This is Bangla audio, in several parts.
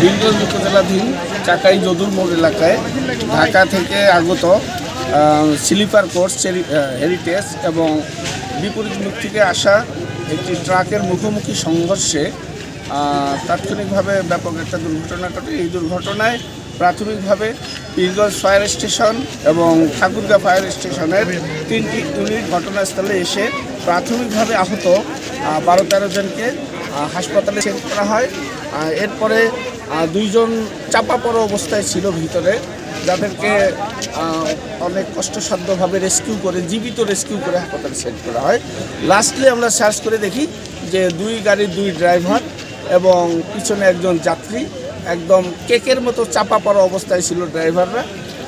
হিলগঞ্জ উপজেলাধীন চাকাই যদুর মোড় এলাকায় ঢাকা থেকে আগত স্লিপার কোর্স হেরিটেজ এবং বিপরীত মুখ থেকে আসা একটি ট্রাকের মুখোমুখি সংঘর্ষে তাৎক্ষণিকভাবে ব্যাপক একটা দুর্ঘটনা ঘটে। এই দুর্ঘটনায় প্রাথমিকভাবে পীরগঞ্জ ফায়ার স্টেশন এবং ঠাকুরগা ফায়ার স্টেশনের তিনটি ইউনিট ঘটনাস্থলে এসে প্রাথমিকভাবে আহত বারো তেরো জনকে হাসপাতালে চেক করা হয়। এরপরে দুইজন চাপা পড়া অবস্থায় ছিল ভিতরে, যাদেরকে অনেক কষ্টসাধ্যভাবে রেস্কিউ করে, জীবিত রেস্কিউ করে হাসপাতালে সেট করা হয়। লাস্টলি আমরা সার্চ করে দেখি যে দুই গাড়ির দুই ড্রাইভার এবং পিছনে একজন যাত্রী একদম কেকের মতো চাপা পড়া অবস্থায় ছিল ড্রাইভাররা।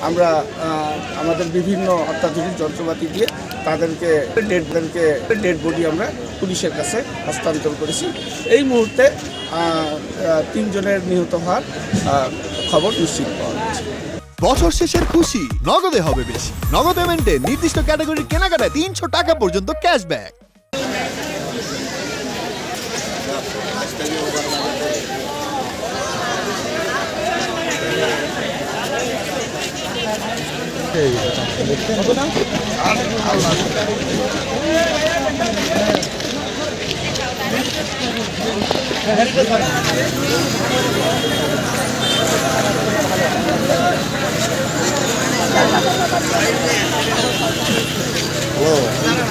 আমরা আমাদের বিভিন্ন অত্যাধুনিক যন্ত্রপাতি দিয়ে তাদেরকে ডেডদেরকে ডেড বডি আমরা পুলিশের কাছে হস্তান্তর করেছি। এই মুহূর্তে তিনজনের নিহত হওয়ার খবর নিশ্চিত পাওয়া গেছে। বছর শেষের খুশি, নগদে হবে বেশি। নগদ পেমেন্টে নির্দিষ্ট ক্যাটাগরির কেনাকাটায় তিনশো টাকা পর্যন্ত ক্যাশব্যাক। হ্যালো